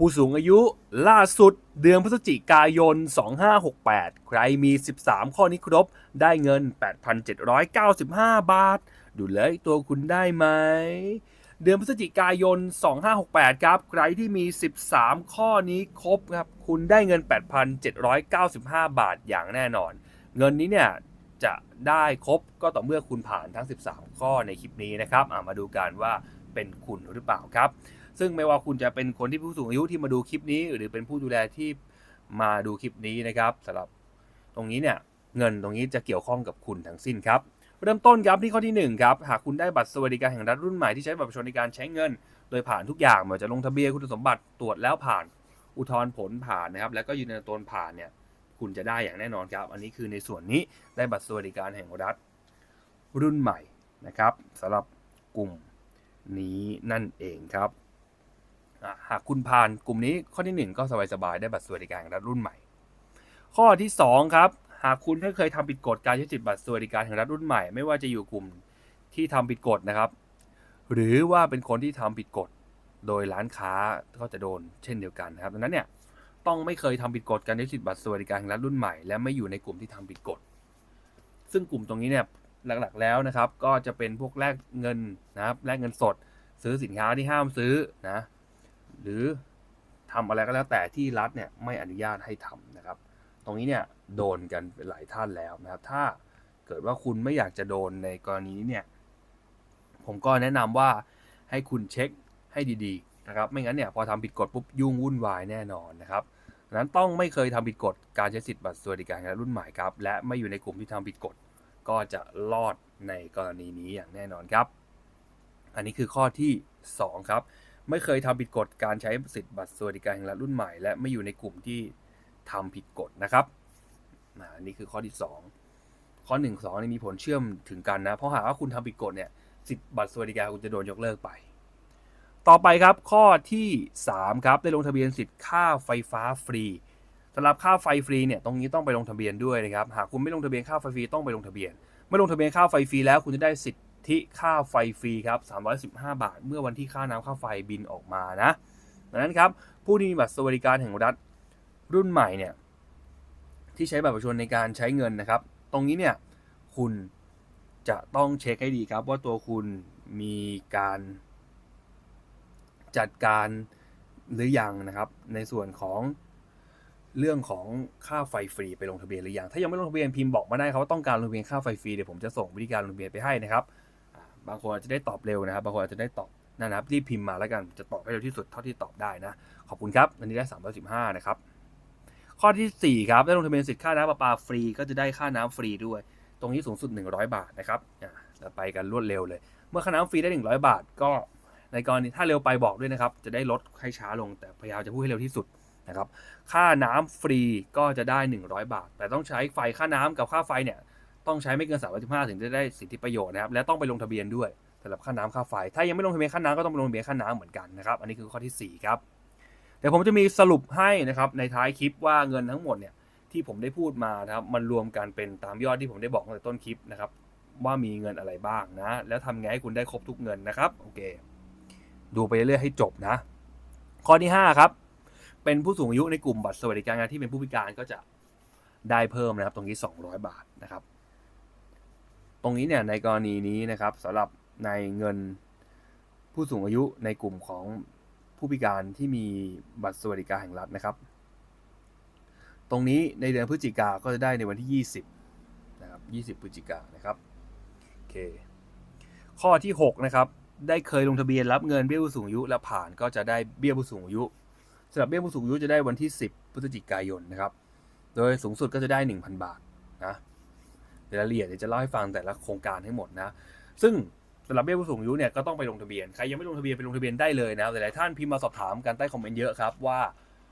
ผู้สูงอายุล่าสุดเดือนพฤศจิกายน 2568 ใครมี 13 ข้อนี้ครบ ได้เงิน 8,795 บาท ดูเลยตัวคุณได้ไหม เดือนพฤศจิกายน 2568 ครับ ใครที่มี 13 ข้อนี้ครบครับ คุณได้เงิน 8,795 บาทอย่างแน่นอน เงินนี้เนี่ยจะได้ครบก็ต่อเมื่อคุณผ่านทั้ง 13 ข้อในคลิปนี้นะครับมาดูกันว่าเป็นคุณหรือเปล่าครับ ซึ่งไม่ว่าคุณจะเป็นคนที่ผู้สูงอายุที่มาดูคลิปนี้ หรือเป็นผู้ดูแลที่มาดูคลิปนี้นะครับสำหรับตรงนี้เนี่ยเงินตรงนี้จะเกี่ยวข้องกับคุณทั้งสิ้นครับ เริ่มต้นครับที่ข้อที่หนึ่งครับหากคุณได้บัตรสวัสดิการแห่งรัฐรุ่นใหม่ที่ใช้บัตรประชาชนในการใช้เงิน โดยผ่านทุกอย่างไม่ว่าจะลงทะเบียนคุณสมบัติตรวจแล้วผ่านอุทธรณ์ผลผ่านนะครับ แล้วก็ยืนยันตนผ่านเนี่ยคุณจะได้อย่างแน่นอนครับ อันนี้คือในส่วนนี้ได้บัตรสวัสดิการแห่งรัฐรุ่นใหม่นะครับสำหรับกลุ่มนี้นั่นเองครับ หากคุณผ่านกลุ่มนี้ข้อที่หนึ่งก็สบายๆได้บัตรสวัสดิการแห่งรัฐรุ่นใหม่ ข้อที่สองครับ หากคุณไม่เคยทำผิดกฎการใช้สิทธิบัตรสวัสดิการแห่งรัฐรุ่นใหม่ ไม่ว่าจะอยู่กลุ่มที่ทำผิดกฎนะครับ หรือว่าเป็นคนที่ทำผิดกฎโดยร้านค้าก็จะโดนเช่นเดียวกันนะครับดังนั้นเนี่ยต้องไม่เคยทำผิดกฎการใช้สิทธิบัตรสวัสดิการแห่งรัฐรุ่นใหม่และไม่อยู่ในกลุ่มที่ทำผิดกฎซึ่งกลุ่มตรงนี้เนี่ยหลักๆแล้วนะครับ ก็จะเป็นพวกแลกเงินนะครับแลกเงินสด ซื้อสินค้าที่ห้ามซื้อนะ หรือทำอะไรก็แล้วแต่ที่รัฐเนี่ยไม่อนุญาตให้ทำนะครับ ตรงนี้เนี่ยโดนกันเป็นหลายท่านแล้วนะครับ ถ้าเกิดว่าคุณไม่อยากจะโดนในกรณีนี้เนี่ย ผมก็แนะนำว่าให้คุณเช็คให้ดีๆนะครับ ไม่งั้นเนี่ยพอทำผิดกฎปุ๊บยุ่งวุ่นวายแน่นอนนะครับดังนั้นต้องไม่เคยทำผิดกฎการใช้สิทธิ์บัตรสวัสดิการรุ่นใหม่ครับ และไม่อยู่ในกลุ่มที่ทำผิดกฎก็จะรอดในกรณีนี้อย่างแน่นอนครับ อันนี้คือข้อที่สองครับ ไม่เคยทำผิดกฎการใช้สิทธิ์บัตรสวัสดิการแห่งรัฐรุ่นใหม่ และไม่อยู่ในกลุ่มที่ทำผิดกฎนะครับอันนี้คือข้อที่สองข้อหนึ่งสองนี่มีผลเชื่อมถึงกันนะ เพราะหากว่าคุณทำผิดกฎเนี่ยสิทธิ์บัตรสวัสดิการคุณจะโดนยกเลิกไป ต่อไปครับข้อที่ 3 ครับได้ลงทะเบียนสิทธิ์ค่าไฟฟ้าฟรีสำหรับค่าไฟฟรีเนี่ยตรงนี้ต้องไปลงทะเบียนด้วยนะครับหากคุณไม่ลงทะเบียนค่าไฟฟรีต้องไปลงทะเบียนไม่ลงทะเบียนค่าไฟฟรีแล้วคุณจะได้สิทธิ ค่าไฟฟรีครับ 315 บาท เมื่อวันที่ค่าน้ำค่าไฟบินออกมานะดังนั้นครับ ผู้ที่มีบัตรสวัสดิการแห่งรัฐรุ่นใหม่เนี่ยที่ใช้บัตรประชาชนในการใช้เงินนะครับ ตรงนี้เนี่ยคุณจะต้องเช็คให้ดีครับ ว่าตัวคุณมีการจัดการหรือยังนะครับ ในส่วนของเรื่องของค่าไฟฟรีไปลงทะเบียนหรือยัง ถ้ายังไม่ลงทะเบียนพิมพ์บอกมาได้ครับว่าต้องการลงทะเบียนค่าไฟฟรีเดี๋ยวผมจะส่งวิธีการลงทะเบียนไปให้นะครับ บางคนอาจจะได้ตอบเร็วนะครับ บางคนอาจจะได้ตอบนะครับ รีบพิมพ์มาแล้วกัน จะตอบให้เร็วที่สุดเท่าที่ตอบได้นะ ขอบคุณครับ อันนี้ได้ 315 นะครับ ข้อทีสี่4 ครับ ได้ลงทะเบียนสิทธิ์ค่าน้ำประปาฟรี ก็จะได้ค่าน้ำฟรีด้วย ตรงนี้สูงสุด 100 บาทนะครับอ่าเราไปกันรวดเร็วเลย เมื่อค่าน้ำฟรีได้ 100 บาท ก็ในกรณีถ้าเร็วไปบอกด้วยนะครับ จะได้ลดให้ช้าลง แต่พยายามจะพูดให้เร็วที่สุดนะครับ ค่าน้ำฟรีก็จะได้ 100 บาท แต่ต้องใช้ไฟค่าน้ำกับค่าไฟเนี่ย ต้องใช้ไม่เกิน315ถึงจะได้สิทธิประโยชน์นะครับ และต้องไปลงทะเบียนด้วยสำหรับค่าน้ำค่าไฟ ถ้ายังไม่ลงทะเบียนค่าน้ำก็ต้องไปลงทะเบียนค่าน้ำเหมือนกันนะครับ อันนี้คือข้อที่4ครับเดี๋ยวผมจะมีสรุปให้นะครับในท้ายคลิปว่าเงินทั้งหมดเนี่ยที่ผมได้พูดมานะครับมันรวมกันเป็นตามยอดที่ผมได้บอกตั้งแต่ต้นคลิปนะครับว่ามีเงินอะไรบ้างนะ แล้วทำไงให้คุณได้ครบทุกเงินนะครับโอเค ดูไปเรื่อยๆให้จบนะ ข้อที่ 5 ครับ เป็นผู้สูงอายุในกลุ่มบัตรสวัสดิการงานที่เป็นผู้พิการก็จะได้เพิ่มนะครับ ตรงนี้ 200 บาทนะครับ ตรงนี้เนี่ยในกรณีนี้นะครับสำหรับในเงินผู้สูงอายุในกลุ่มของผู้พิการที่มีบัตรสวัสดิการแห่งรัฐนะครับ ตรงนี้ในเดือนพฤศจิกาก็จะได้ในวันที่ 20นะครับ20 พฤศจิกานะครับโอเคข้อที่ 6 นะครับ ได้เคยลงทะเบียนรับเงินเบี้ยผู้สูงอายุและผ่านก็จะได้เบี้ยผู้สูงอายุสำหรับเบี้ยผู้สูงอายุจะได้วันที่ 10 พฤศจิกายนนะครับ โดยสูงสุดก็จะได้ 1,000 บาทนะ รายละเอียดเดี๋ยวจะเล่าให้ฟังแต่ละโครงการให้หมดนะ ซึ่งสำหรับเบี้ยผู้สูงอายุเนี่ยก็ต้องไปลงทะเบียน ใครยังไม่ลงทะเบียนไปลงทะเบียนได้เลยนะหลายๆท่านพิมพ์มาสอบถามกันใต้คอมเมนต์เยอะครับว่า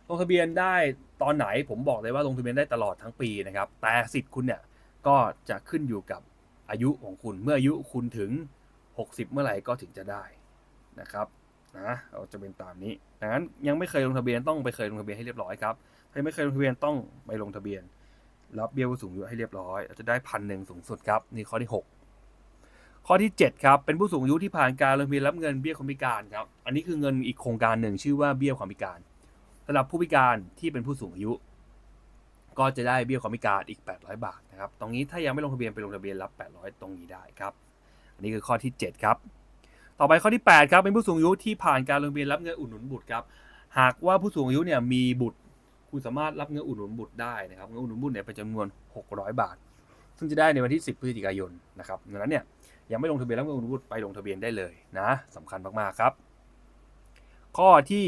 ลงทะเบียนได้ตอนไหนผมบอกเลยว่าลงทะเบียนได้ตลอดทั้งปีนะครับแต่สิทธิ์คุณเนี่ยก็จะขึ้นอยู่กับอายุของคุณเมื่ออายุคุณถึง 60 เมื่อไหร่ก็ถึงจะได้นะครับนะเราจะเป็นตามนี้ดังนั้นยังไม่เคยลงทะเบียนต้องไปเคยลงทะเบียนให้เรียบร้อยครับใครไม่เคยลงทะเบียนต้องไปลงทะเบียน รับเบี้ยผู้สูงอายุให้เรียบร้อยจะได้พันหนึ่งสูงสุดครับนี่ข้อที่ 6 ข้อที่ 7 ครับ เป็นผู้สูงอายุที่ผ่านการลงทะเบียนรับเงินเบี้ยคนพิการครับ อันนี้คือเงินอีกโครงการหนึ่งชื่อว่าเบี้ยความพิการสำหรับผู้พิการที่เป็นผู้สูงอายุ ก็จะได้เบี้ยความพิการอีก 800 บาทนะครับตรงนี้ถ้ายังไม่ลงทะเบียนไปลงทะเบียนรับ 800 ตรงนี้ได้ครับ อันนี้คือข้อที่ 7 ครับ ต่อไปข้อที่8ครับเป็นผู้สูงอายุที่ผ่านการลงทะเบียนรับเงินอุดหนุนบุตรครับหากว่าผู้สูงอายุเนี่ยมีบุตร คุณสามารถรับเงินอุดหนุนบุตรได้นะครับเงินอุดหนุนบุตรเนี่ยเป็นจำนวน 600 บาท ซึ่งจะได้ในวันที่ 10 พฤศจิกายนนะครับดังนั้นเนี่ยยังไม่ลงทะเบียนรับเงินอุดหนุนบุตรไปลงทะเบียนได้เลยนะสำคัญมากๆครับ ข้อที่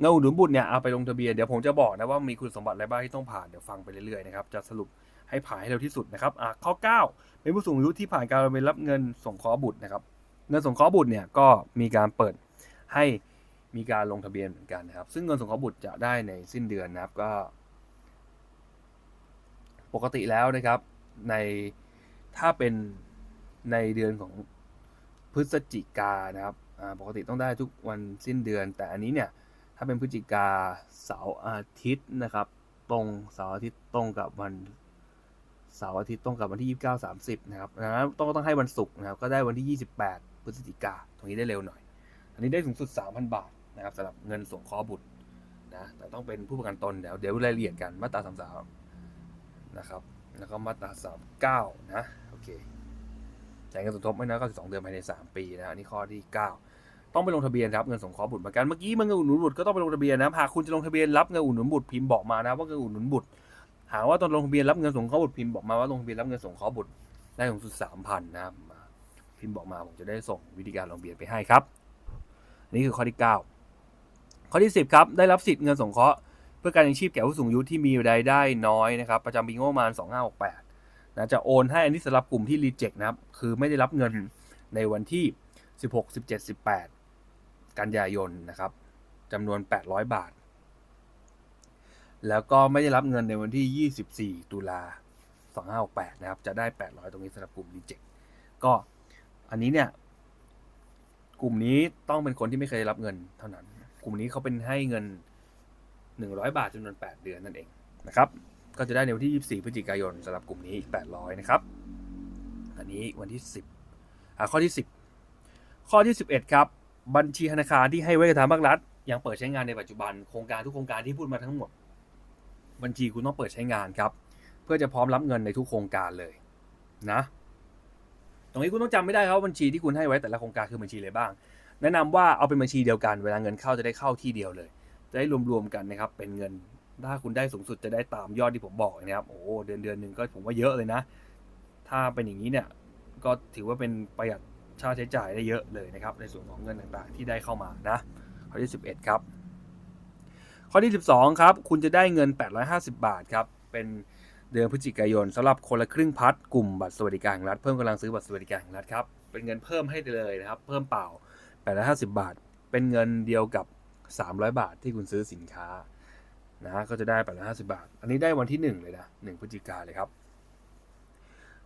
เงินอุดหนุนบุตรเนี่ยเอาไปลงทะเบียนเดี๋ยวผมจะบอกนะว่ามีคุณสมบัติอะไรบ้างที่ต้องผ่านเดี๋ยวฟังไปเรื่อยๆนะครับจะสรุปให้ผ่านให้เร็วที่สุดนะครับอะข้อ 9 เป็นผู้สูงอายุที่ผ่านการลงทะเบียนรับเงินสงเคราะห์บุตรนะครับเงินสงเคราะห์บุตรเนี่ยก็มีการเปิดให้ มีการลงทะเบียนเหมือนกันนะครับ ซึ่งเงินสงเคราะห์บุตรจะได้ในสิ้นเดือนนะครับก็ ปกติแล้วนะครับในถ้าเป็นในเดือนของพฤศจิกานะครับปกติต้องได้ทุกวันสิ้นเดือน แต่อันนี้เนี่ยถ้าเป็นพฤศจิกาเสาร์อาทิตย์นะครับ ตรงเสาร์อาทิตย์ตรงกับวันเสาร์อาทิตย์ตรงกับวันที่ 29 30 นะครับดังนั้นต้องต้องให้วันศุกร์นะครับ ก็ได้วันที่ 28 พฤศจิกา ตรงนี้ได้เร็วหน่อย อันนี้ได้สูงสุด 3,000 บาท นะครับสำหรับเงินสงเคราะห์บุตรนะแต่ต้องเป็นผู้ประกันตนเดี๋ยวเดี๋ยวรายละเอียดกันมาตรา33นะครับแล้วก็มาตราสามเก้านะโอเคจ่ายเงินสมทบไม่น้อยกว่า12เดือนภายใน3ปีนะอันนี้ข้อที่9ต้องไปลงทะเบียนครับเงินสงเคราะห์บุตรเหมือนกันเมื่อกี้เงินอุดหนุนบุตรก็ต้องไปลงทะเบียนนะหากคุณจะลงทะเบียนรับเงินอุดหนุนบุตรพิมพ์บอกมานะว่าเงินอุดหนุนบุตรหาว่าตอนลงทะเบียนรับเงินสงเคราะห์บุตรพิมพ์บอกมาว่าลงทะเบียนรับเงินสงเคราะห์บุตรได้สูงสุด3,000นะครับพิมพ์บอกมาผมจะได้ส่งวิธีการลงทะเบียนไปให้ครับ นี่คือข้อที่9 ข้อที่ 10ครับได้รับสิทธิ์เงินสงเคราะห์เพื่อการยังชีพแก่ผู้สูงอายุที่มีรายได้น้อยนะครับประจำปีงบประมาณ 2568นะจะโอนให้อันนี้สำหรับกลุ่มที่รีเจ็คนะครับคือไม่ได้รับเงินในวันที่ 16 17 18 กันยายนนะครับจำนวน 800 บาท แล้วก็ไม่ได้รับเงินในวันที่ 24 ตุลา2568นะครับจะได้ 800 ตรงนี้สำหรับกลุ่มรีเจ็คก็อันนี้เนี่ยกลุ่มนี้ต้องเป็นคนที่ไม่เคยรับเงินเท่านั้น กลุ่มนี้เขาเป็นให้เงิน 100 บาทจำนวน 8 เดือนนั่นเองนะครับก็จะได้ในวันที่ 24 พฤศจิกายนสำหรับกลุ่มนี้อีก 800 นะครับ อันนี้วันที่ 10อ่าข้อที่ 10 ข้อที่ 11 ครับ บัญชีธนาคารที่ให้ไว้กับทางภาครัฐ ยังเปิดใช้งานในปัจจุบัน โครงการทุกโครงการที่พูดมาทั้งหมด บัญชีคุณต้องเปิดใช้งานครับ เพื่อจะพร้อมรับเงินในทุกโครงการเลยนะ ตรงนี้คุณต้องจำไม่ได้ครับบัญชีที่คุณให้ไว้แต่ละโครงการคือบัญชีอะไรบ้าง แนะนำว่าเอาเป็นบัญชีเดียวกัน เวลาเงินเข้าจะได้เข้าที่เดียวเลย จะได้รวมๆกันนะครับ เป็นเงินถ้าคุณได้สูงสุดจะได้ตามยอดที่ผมบอกนะครับ โอ้เดือนเดือนหนึ่งก็ผมว่าเยอะเลยนะ ถ้าเป็นอย่างนี้เนี่ย ก็ถือว่าเป็นประหยัดค่าใช้จ่ายได้เยอะเลยนะครับ ในส่วนของเงินต่างๆ ที่ได้เข้ามานะ ข้อที่ 11 ครับ ข้อที่ 12 ครับ คุณจะได้เงิน 850 บาทครับ เป็นเดือนพฤศจิกายนสำหรับคนละครึ่งพัดกลุ่มบัตรสวัสดิการแห่งรัฐเพิ่มกำลังซื้อบัตรสวัสดิการแห่งรัฐครับ เป็นเงินเพิ่มให้เลยนะครับ เพิ่มเปล่า 850 บาท เป็นเงินเดียวกับ 300 บาทที่คุณซื้อสินค้านะก็จะได้ 850 บาท อันนี้ได้วันที่ 1 เลยนะ 1พฤศจิกาเลยครับ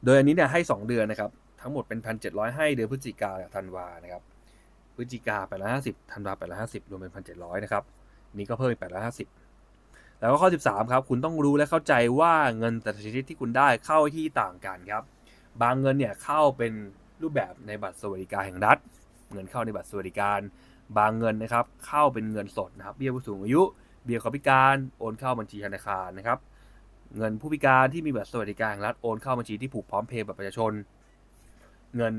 โดยอันนี้เนี่ยให้ 2 เดือนนะครับ ทั้งหมดเป็น 1,700 ให้เดือนพฤศจิกาธันวานะครับพฤศจิกา850ธันวา850รวมเป็น 1,700 นะครับ นี่ก็เพิ่มอีก850 แล้วก็ข้อ 13 ครับ คุณต้องรู้และเข้าใจว่าเงินแต่ละชนิดที่คุณได้เข้าที่ต่างกันครับ บางเงินเนี่ยเข้าเป็นรูปแบบในบัตรสวัสดิการแห่งรัฐ เงินเข้าในบัตรสวัสดิการ บางเงินนะครับเข้าเป็นเงินสดนะครับเบี้ยผู้สูงอายุ เบี้ยคนพิการโอนเข้าบัญชีธนาคารนะครับเงินผู้พิการที่มีบัตรสวัสดิการแห่งรัฐโอนเข้าบัญชีที่ผูกพร้อมเพย์บัตรประชาชน เงิน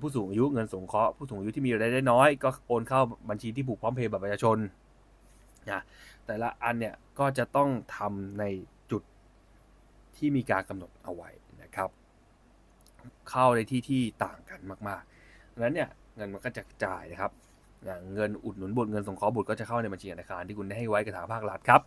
ผู้สูงอายุเงินสงเคราะห์ผู้สูงอายุที่มีรายได้น้อย ก็โอนเข้าบัญชีที่ผูกพร้อมเพย์บัตรประชาชนนะแต่ละอันเนี่ยก็จะต้องทำในจุดที่มีการกำหนดเอาไว้นะครับ เข้าในที่ที่ต่างกันมากๆดังนั้นเนี่ย เงินมันก็จะกระจายนะครับเงินอุดหนุนบุตรเงินสงเคราะห์บุตรก็จะเข้าในบัญชีธนาคารที่คุณได้ให้ไว้กับทางภาครัฐครับ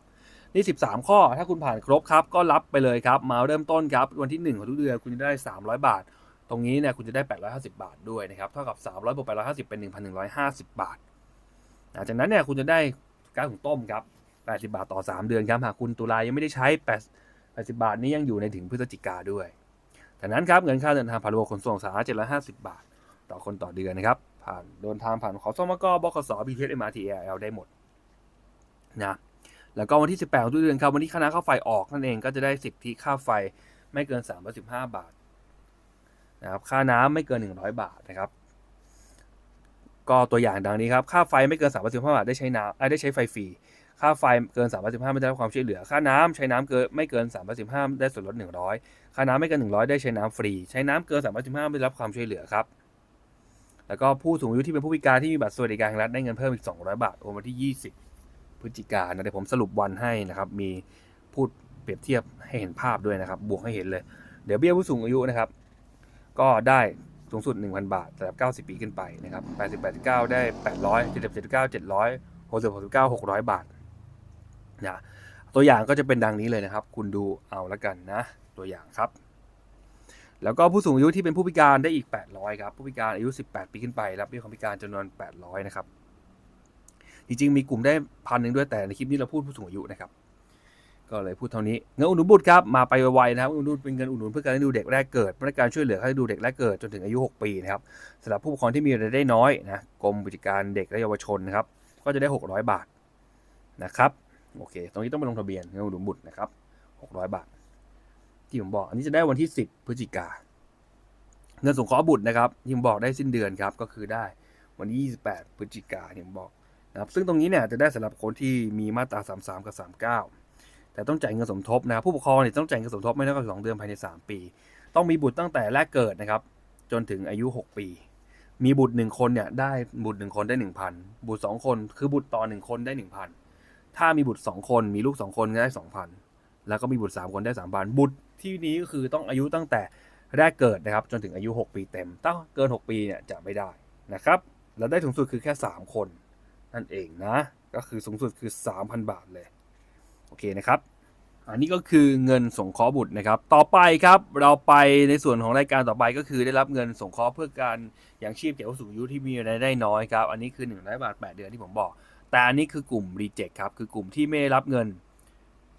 นี่ 13 ข้อ ถ้าคุณผ่านครบครับ ก็รับไปเลยครับ มาเริ่มต้นครับ วันที่ 1 ของทุกเดือนคุณจะได้ 300 บาท ตรงนี้เนี่ยคุณจะได้ 850 บาทด้วยนะครับ เท่ากับ 300บวก850 เป็น 1,150 บาท หลังจากนั้นเนี่ยคุณจะได้กาซหุงต้มครับ 80 บาทต่อ 3 เดือนครับ หากคุณตุลายังไม่ได้ใช้8 80 บาทนี้ยังอยู่ในถึงพฤศจิกาด้วยจากนั้นครับเงินค่าเดินทางผ่านระบบขนส่งสาธารณะ750 บาท ต่อคนต่อเดือนนะครับ ผ่านเดินทางผ่านขอสมกบขส BTS MRT AL ได้หมดนะแล้วก็วันที่ 18ของทุกเดือนครับวันที่คณะค่าไฟออกนั่นเองก็จะได้สิทธิค่าไฟไม่เกิน 315 บาทนะครับค่าน้ำไม่เกิน 100 บาทนะครับ ก็ตัวอย่างดังนี้ครับค่าไฟไม่เกิน 315 บาทได้ใช้น้ำได้ใช้ไฟฟรีค่าไฟเกิน 315 ไม่ได้รับความช่วยเหลือ ค่าน้ำใช้น้ำเกินไม่เกิน 315 ได้ส่วนลด 100 ค่าน้ำไม่เกิน 100 ได้ใช้น้ำฟรี ใช้น้ำเกิน 315 ไม่ได้รับความช่วยเหลือครับ แล้วก็ผู้สูงอายุที่เป็นผู้พิการที่มีบัตรสวัสดิการแห่งรัฐได้เงินเพิ่มอีก 200 บาทโอนวันที่ 20 พฤศจิกายนนะเดี๋ยวผมสรุปวันให้นะครับ มีพูดเปรียบเทียบให้เห็นภาพด้วยนะครับ บวกให้เห็นเลย เดี๋ยวเบี้ยผู้สูงอายุนะครับ ก็ได้สูงสุด 1,000 บาทสำหรับ 90 ปีขึ้นไปนะครับ80 89 ได้ 800 7.79 700 60 69 600 บาทนะตัวอย่างก็จะเป็นดังนี้เลยนะครับ คุณดูเอาละกันนะ ตัวอย่างครับ แล้วก็ผู้สูงอายุที่เป็นผู้พิการได้อีก 800 ครับ ผู้พิการอายุ 18 ปีขึ้นไปรับเบี้ยความพิการจำนวน 800 นะครับ จริงๆ มีกลุ่มได้พันหนึ่งด้วยแต่ในคลิปนี้เราพูดผู้สูงอายุนะครับ ก็เลยพูดเท่านี้ เงินอุดหนุนบุตรครับ มาไปไวๆนะครับเงินอุดหนุนเป็นเงินอุดหนุนเพื่อการเลี้ยงดูเด็กแรกเกิดมาตรการช่วยเหลือให้ดูเด็กแรกเกิดจนถึงอายุ 6 ปีนะครับสำหรับผู้ปกครองที่มีรายได้น้อยนะกรมกิจการเด็กและเยาวชนนะครับ ก็จะได้ 600 บาทนะครับ โอเค ตรงนี้ต้องไปลงทะเบียนเงินอุดหนุนบุตรนะครับ 600 บาท ที่ผมบอก อันนี้จะได้วันที่ 10 พฤศจิกาเงินสงเคราะห์บุตรนะครับที่ผมบอกได้สิ้นเดือนครับ ก็คือได้วันที่ 28 พฤศจิกาที่ผมบอกนะครับ ซึ่งตรงนี้เนี่ยจะได้สำหรับคนที่มีมาตรา 33 กับ 39 แต่ต้องจ่ายเงินสมทบนะครับผู้ปกครองเนี่ยต้องจ่ายเงินสมทบไม่น้อยกว่าสองเดือนภายใน 3 ปี ต้องมีบุตรตั้งแต่แรกเกิดนะครับ จนถึงอายุ 6 ปี มีบุตรหนึ่งคนเนี่ยได้บุตรหนึ่งคนได้หนึ่งพันบุตรสองคน คือบุตรต่อหนึ่งคนได้หนึ่งพันถ้ามีบุตรสองคน มีลูกสองคนก็ได้สองพัน แล้วก็มีบุตรสามคนได้สามพันบุตรที่นี้ก็คือต้องอายุตั้งแต่แรกเกิดนะครับ จนถึงอายุ 6 ปีเต็มถ้าเกิน 6 ปีเนี่ยจะไม่ได้นะครับแล้วได้สูงสุดคือแค่ 3 คน นั่นเองนะ ก็คือสูงสุดคือ 3,000 บาทเลย โอเคนะครับ อันนี้ก็คือเงินสงเคราะห์บุตรนะครับ ต่อไปครับเราไปในส่วนของรายการต่อไปก็คือได้รับเงินสงเคราะห์เพื่อการอย่างชีพแก่ผู้สูงอายุที่มีรายได้น้อยครับอันนี้คือ100บาท 8 เดือนที่ผมบอก แต่อันนี้คือกลุ่มรีเจ็คครับคือกลุ่มที่ไม่ได้รับเงิน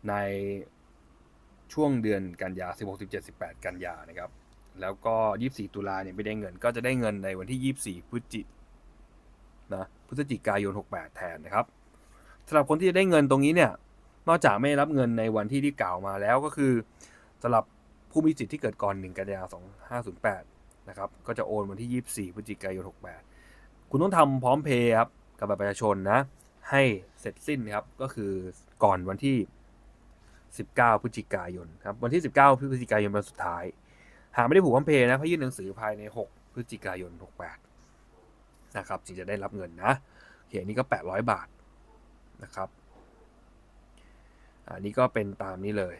ใน ช่วงเดือนกันยา 16 17 18 กันยานะครับ แล้วก็ 24 ตุลาเนี่ยไม่ได้เงิน ก็จะได้เงินในวันที่ 24 พฤศจินะพฤศจิกายน 68 แทนนะครับสำหรับคนที่จะได้เงินตรงนี้เนี่ย นอกจากไม่รับเงินในวันที่ที่กล่าวมาแล้วก็คือสำหรับผู้มีสิทธิ์ที่เกิดก่อน 1 กันยา 2508 นะครับ ก็จะโอนวันที่ 24 พฤศจิกายน 68 คุณต้องทำพร้อมเพย์ครับกับบัตรประชาชนนะ ให้เสร็จสิ้นครับ ก็คือก่อนวันที่ 19 พฤศจิกายนครับวันที่ 19 พฤศจิกายนวันสุดท้าย หากไม่ได้ผูกพร้อมเพย์นะให้ยื่นหนังสือภายใน 6 พฤศจิกายน 68 นะครับจึงจะได้รับเงินนะเคอันนี้ก็ 800 บาทนะครับ อันนี้ก็เป็นตามนี้เลย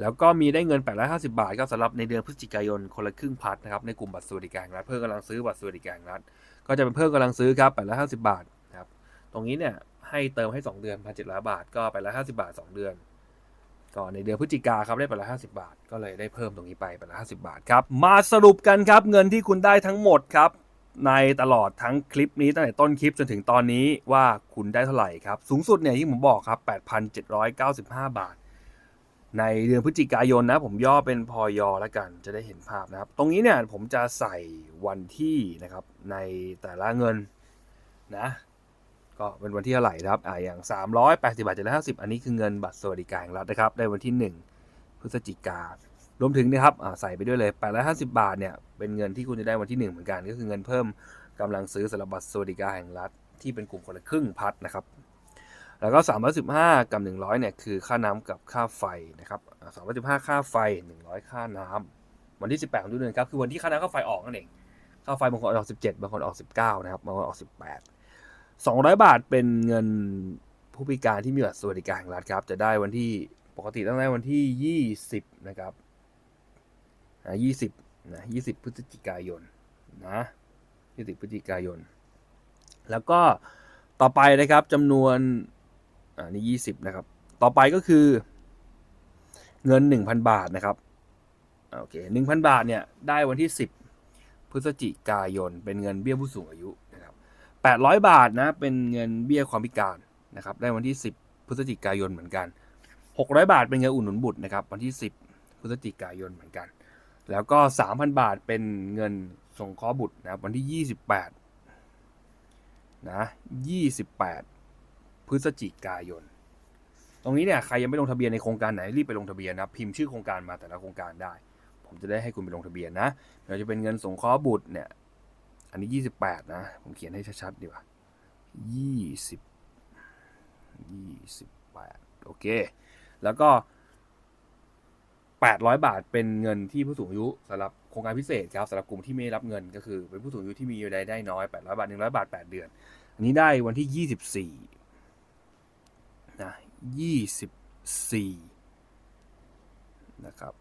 แล้วก็มีได้เงิน 850 บาทก็สำหรับในเดือนพฤศจิกายนคนละครึ่งพัดนะครับในกลุ่มบัตรสวัสดิการรัฐเพิ่มกำลังซื้อบัตรสวัสดิการรัฐก็จะเป็นเพิ่มกำลังซื้อครับ850 บาทนะครับตรงนี้เนี่ยให้เติมให้ 2 เดือน 1,700 บาท ก็850 บาท 2 เดือน ก็ในเดือนพฤศจิกาครับได้ไปละ50บาท ก็เลยได้เพิ่มตรงนี้ไปไปละ50บาทครับ มาสรุปกันครับเงินที่คุณได้ทั้งหมดครับ ในตลอดทั้งคลิปนี้ตั้งแต่ต้นคลิปจนถึงตอนนี้ว่าคุณได้เท่าไหร่ครับ สูงสุดเนี่ยที่ผมบอกครับ 8,795 บาท ในเดือนพฤศจิกายนนะ ผมย่อเป็นพอยอแล้วกันจะได้เห็นภาพนะครับ ตรงนี้เนี่ยผมจะใส่วันที่นะครับในแต่ละเงินนะ ก็เป็นวันที่เท่าไหร่ครับอ่าอย่าง 380บาท750 อันนี้คือเงินบัตรสวัสดิการแห่งรัฐนะครับ ได้วันที่ 1 พฤศจิการวมถึงนะครับอ่าใส่ไปด้วยเลย 850 บาทเนี่ยเป็นเงินที่คุณจะได้วันที่ 1 เหมือนกัน ก็คือเงินเพิ่มกำลังซื้อสำหรับบัตรสวัสดิการแห่งรัฐที่เป็นกลุ่มคนละครึ่งพัดนะครับแล้วก็ 315 กับ 100เนี่ยคือค่าน้ำกับค่าไฟนะครับอ่า315 ค่าไฟ 100 ค่าน้ำวันที่ 18ของทุกเดือนครับคือวันที่ค่าน้ำค่าไฟออกนั่นเองค่าไฟบางคนออก 17 บางคนออก 19 นะครับบางคนออก 18 200 บาทเป็นเงินผู้พิการที่มีบัตรสวัสดิการแห่งรัฐครับ จะได้วันที่ปกติต้องได้วันที่ 20 นะครับอ่า20นะ20 พฤศจิกายนนะ20 พฤศจิกายน แล้วก็ต่อไปนะครับจำนวนอ่านี่20 นะครับ ต่อไปก็คือ เงิน 1,000 บาทนะครับอ่าโอเค1,000 บาทเนี่ยได้วันที่ 10 พฤศจิกายน เป็นเงินเบี้ยผู้สูงอายุ 800 บาทนะ เป็นเงินเบี้ยความพิการนะครับ ได้วันที่ 10 พฤศจิกายนเหมือนกัน 600 บาทเป็นเงินอุดหนุนบุตรนะครับ วันที่ 10 พฤศจิกายนเหมือนกัน แล้วก็ 3,000 บาทเป็นเงินสงเคราะห์บุตรนะครับ วันที่ 28 นะ 28 พฤศจิกายน ตรงนี้เนี่ยใครยังไม่ลงทะเบียนในโครงการไหนรีบไปลงทะเบียนนะพิมพ์ชื่อโครงการมาแต่ละโครงการได้ ผมจะได้ให้คุณไปลงทะเบียนนะเดี๋ยวจะเป็นเงินสงเคราะห์บุตรเนี่ย อันนี้28นะ ผมเขียนให้ชัดๆดีกว่า20 20 28โอเค แล้วก็800บาทเป็นเงินที่ผู้สูงอายุสำหรับโครงการพิเศษครับสำหรับกลุ่มที่ไม่รับเงินก็คือ เป็นผู้สูงอายุที่มีรายได้น้อย800บาท100บาท8เดือน อันนี้ได้วันที่24นะ24นะครับ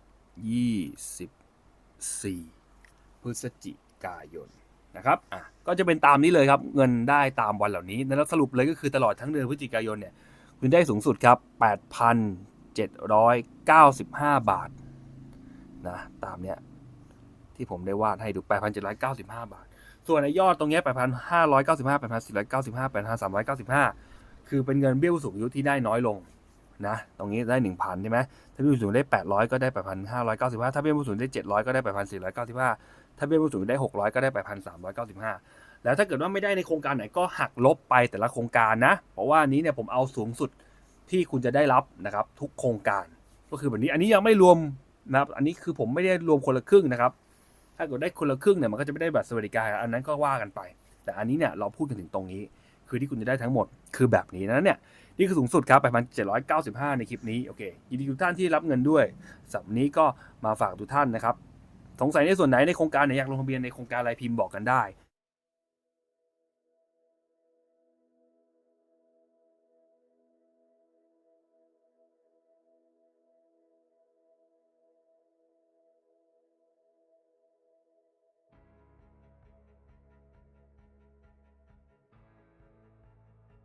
24พฤศจิกายน นะครับอะก็จะเป็นตามนี้เลยครับ เงินได้ตามวันเหล่านี้แล้วสรุปเลยก็คือตลอดทั้งเดือนพฤศจิกายนเนี่ยคุณได้สูงสุดครับ 8,795 บาทนะตามเนี้ยที่ผมได้วาดให้ดู 8,795 บาท ส่วนในยอดตรงเนี้ย8,595 8,495 8,395 คือเป็นเงินเบี้ยผู้สูงอายุที่ได้น้อยลงนะตรงนี้ได้ 1,000ใช่ไหมถ้าเบี้ยผู้สูงอายุได้ 800 ก็ได้ 8,595 ถ้าเบี้ยผู้สูงอายุได้ 700 ก็ได้ 8,495 ถ้าเบี้ยผู้สูงอายุได้ 600 ก็ได้8,395 แล้วถ้าเกิดว่าไม่ได้ในโครงการไหนก็หักลบไปแต่ละโครงการนะ เพราะว่านี้เนี่ยผมเอาสูงสุดที่คุณจะได้รับนะครับทุกโครงการ ก็คือแบบนี้ อันนี้ยังไม่รวมนะครับ อันนี้คือผมไม่ได้รวมคนละครึ่งนะครับ ถ้าเกิดได้คนละครึ่งเนี่ยมันก็จะไม่ได้บัตรสวัสดิการ อันนั้นก็ว่ากันไป แต่อันนี้เนี่ยเราพูดกันถึงตรงนี้ คือที่คุณจะได้ทั้งหมดคือแบบนี้นะเนี่ยนี่คือสูงสุดครับ8,795ในคลิปนี้โอเคยินดีทุกท่านที่รับเงินด้วยสัปนี้ก็มาฝากทุกท่านนะครับ สงสัยในส่วนไหนในโครงการไหนอยากลงทะเบียนในโครงการอะไรพิมพ์บอกกันได้